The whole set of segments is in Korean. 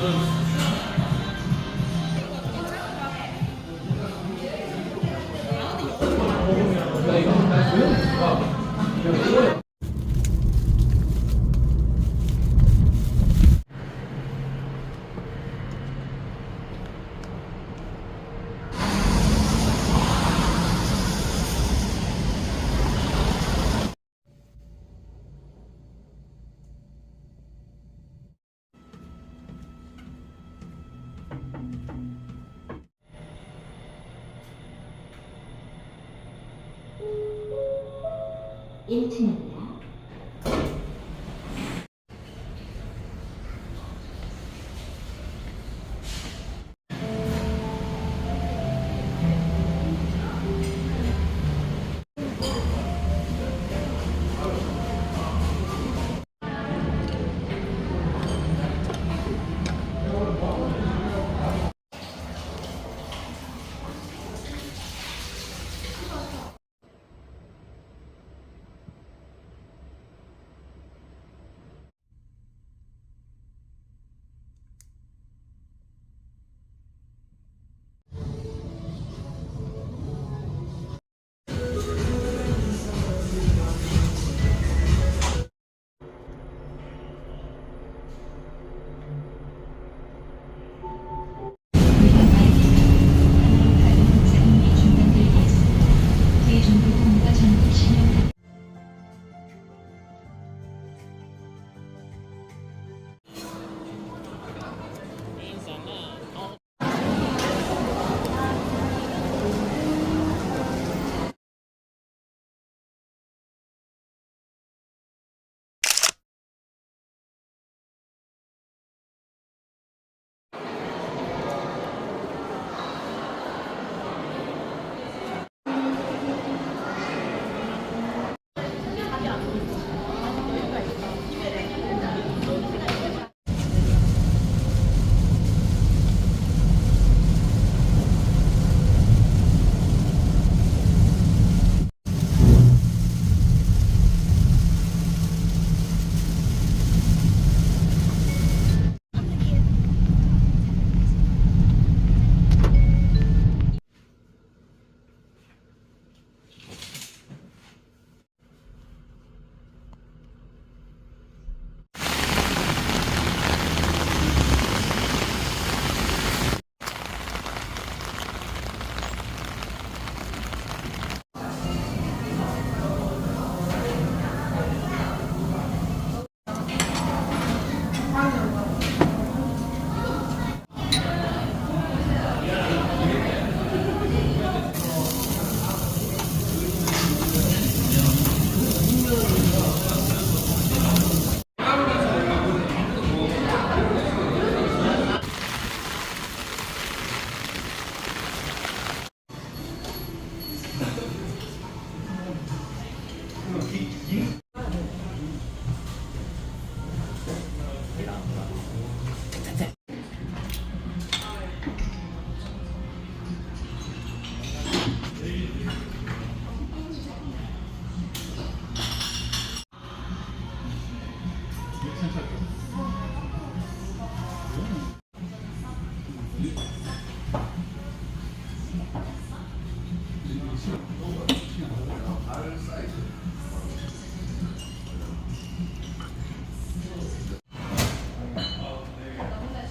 Deus.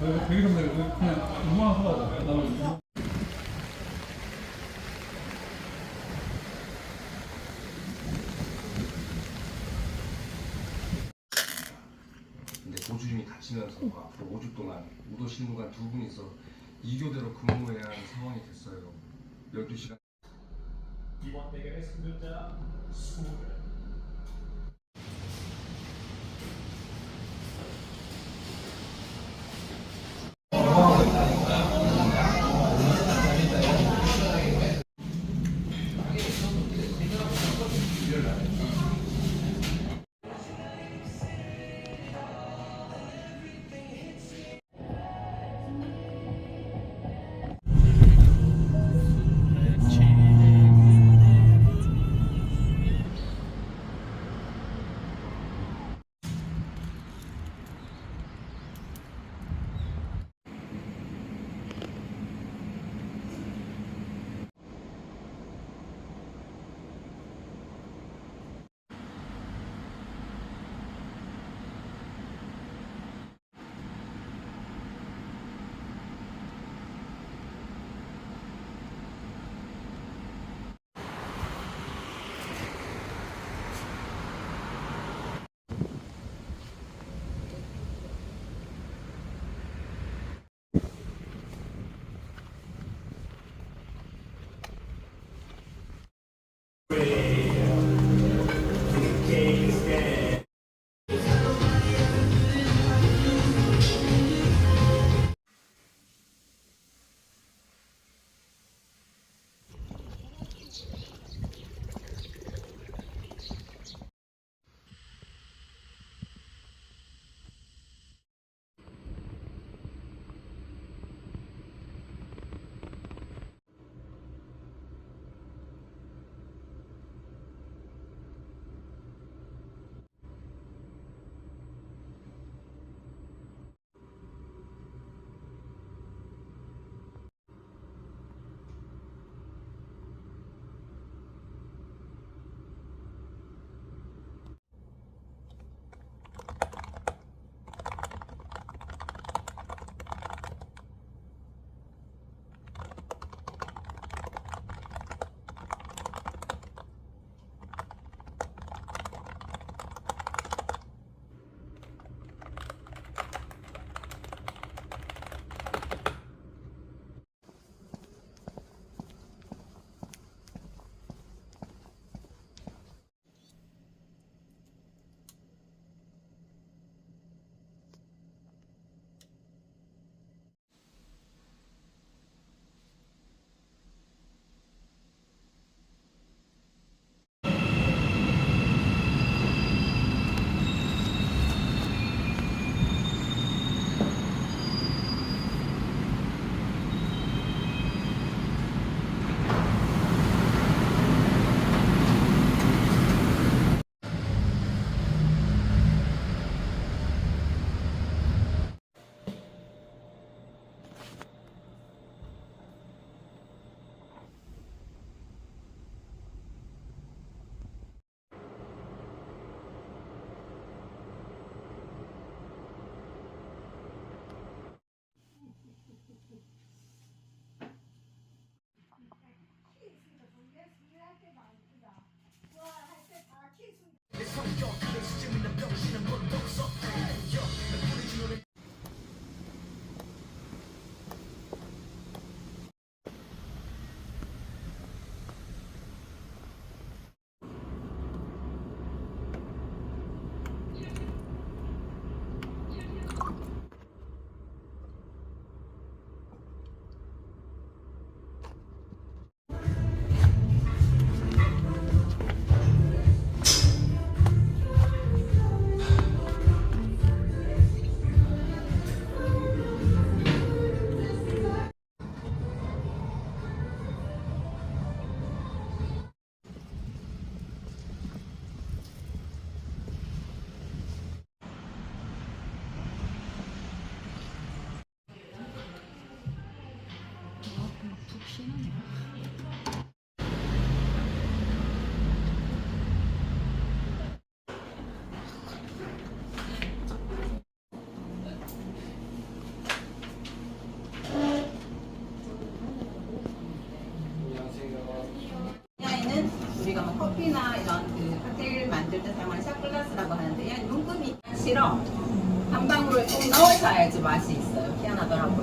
되게 근데 고주임이 다치면서 앞으로 5주 동안 우도 신무관 두 분이서 2교대로 근무해야 하는 상황이 됐어요. 12시간 이번 대결의 승자자 수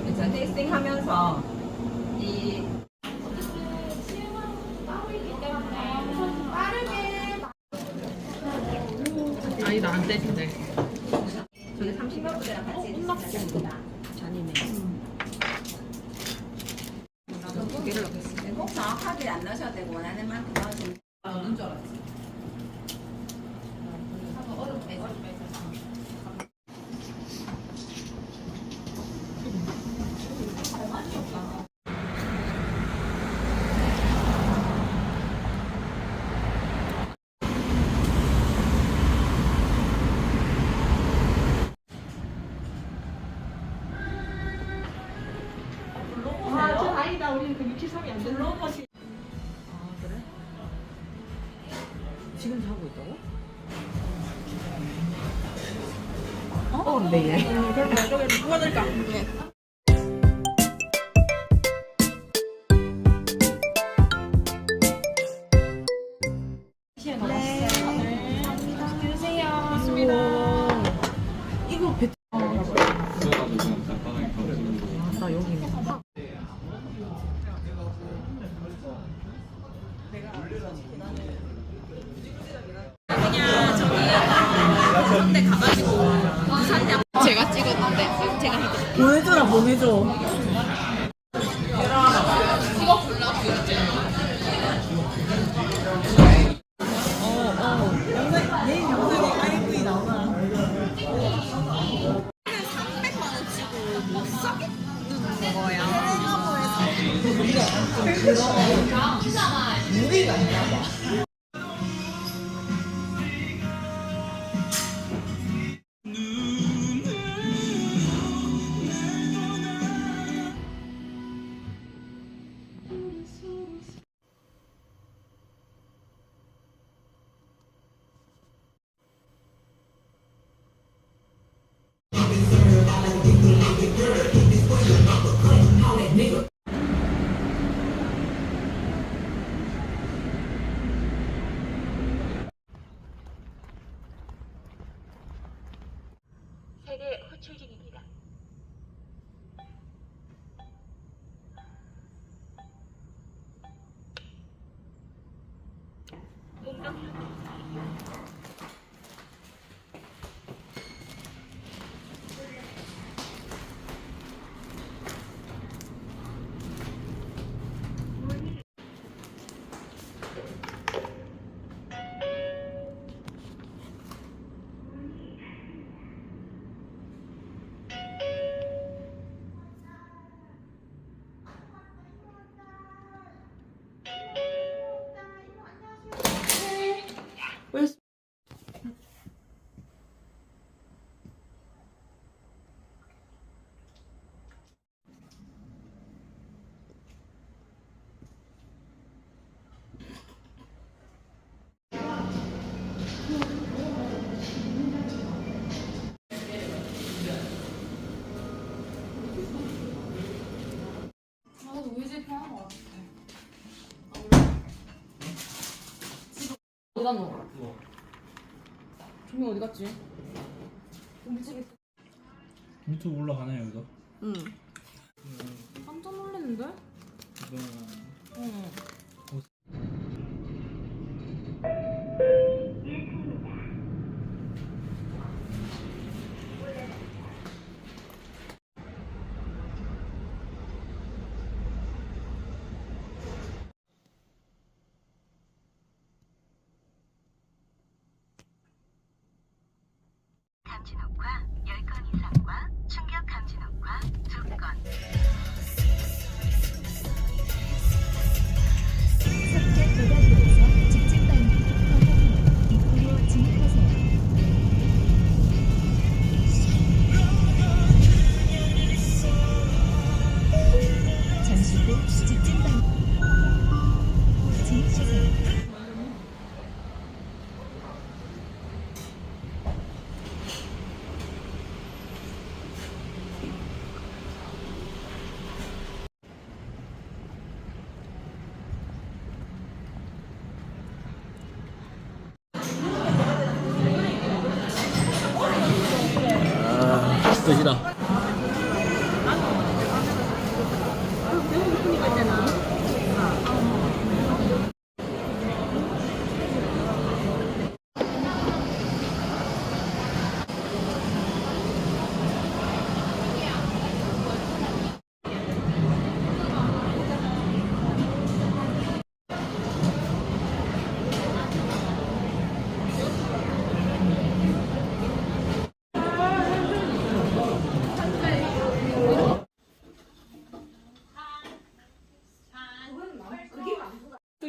그래서 제가 테이스팅 하면서 이 아니다 안 떼진대. 저기 30만 분이랑 같이 해주시면 잔이네. 두 개를 넣겠습니다. 꼭 정확하게 안 넣으셔도 되고 원하는 만큼 넣으시면 넣는 줄 알았지. 얼음 빼서 지금 자고 있다고? 어? 네 얘. 그럼 저기 누가 될까? 이 제가 찍었는데 제가 보내줘라 보내줘. 어디 갔노? 뭐? 조명 어디 갔지? 우리집에 있어. 유튜브 올라가네 여기서. 응. 음. 깜짝 놀랐는데? 이거는 응. 감진옥과 10건 이상과 충격 감진옥과 2건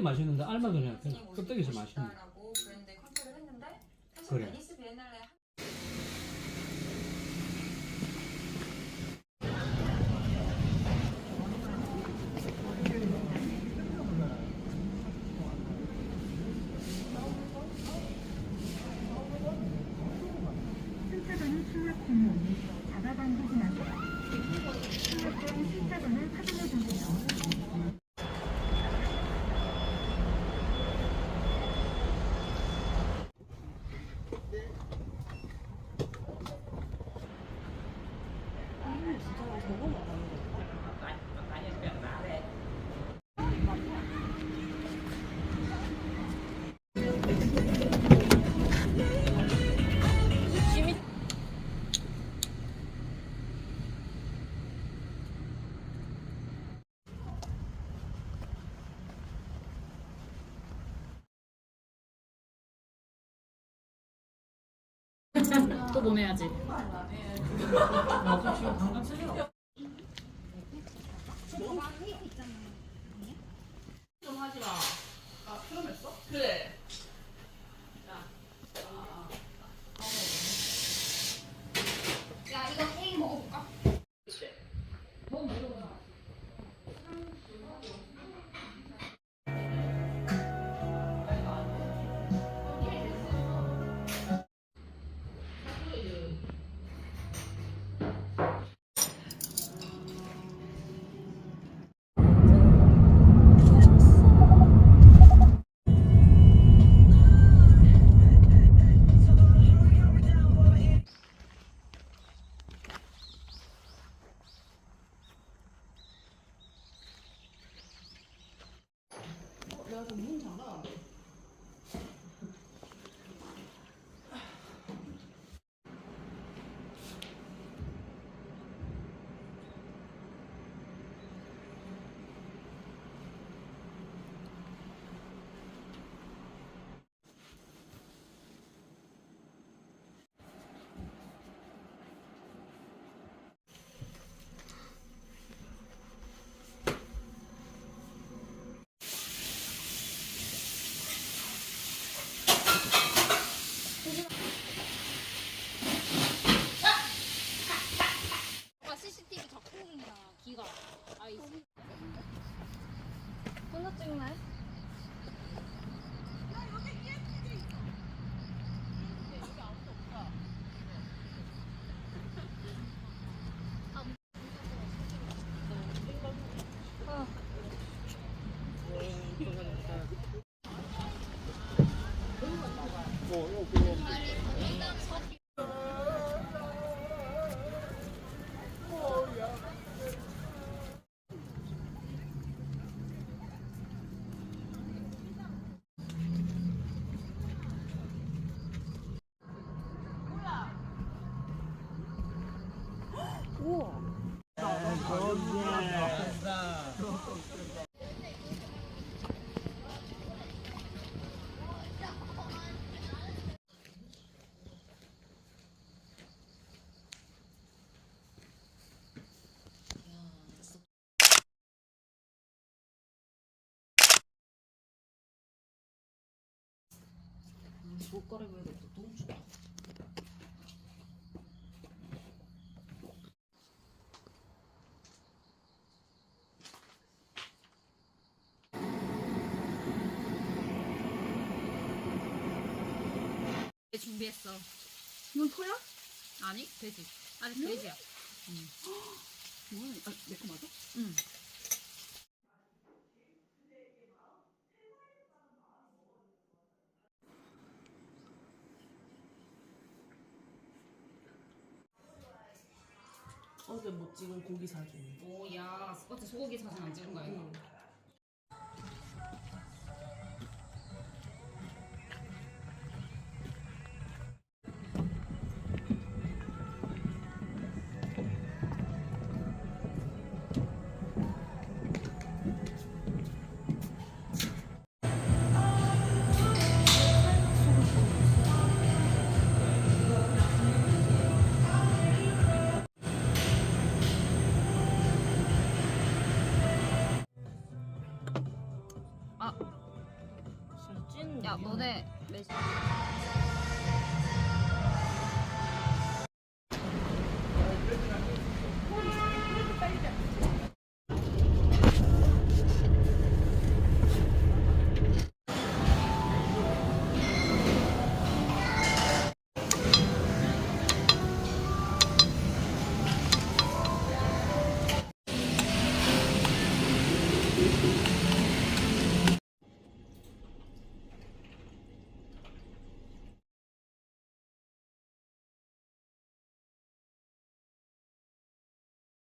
껍데기 맛있는데 알만 그냥 껍데기 좀 맛있네. 그래. 또 보내야지. 그래. โอ้โหโอ้โห 준비했어. 이건 소야? 아니 돼지. 아직 돼지야. 뭐야? 아, 내거 맞아? 응. 어제 못 찍은 고기 사진. 오야 어제 소고기 사진 안 찍은 거야 이거? 야 너네 몇 시?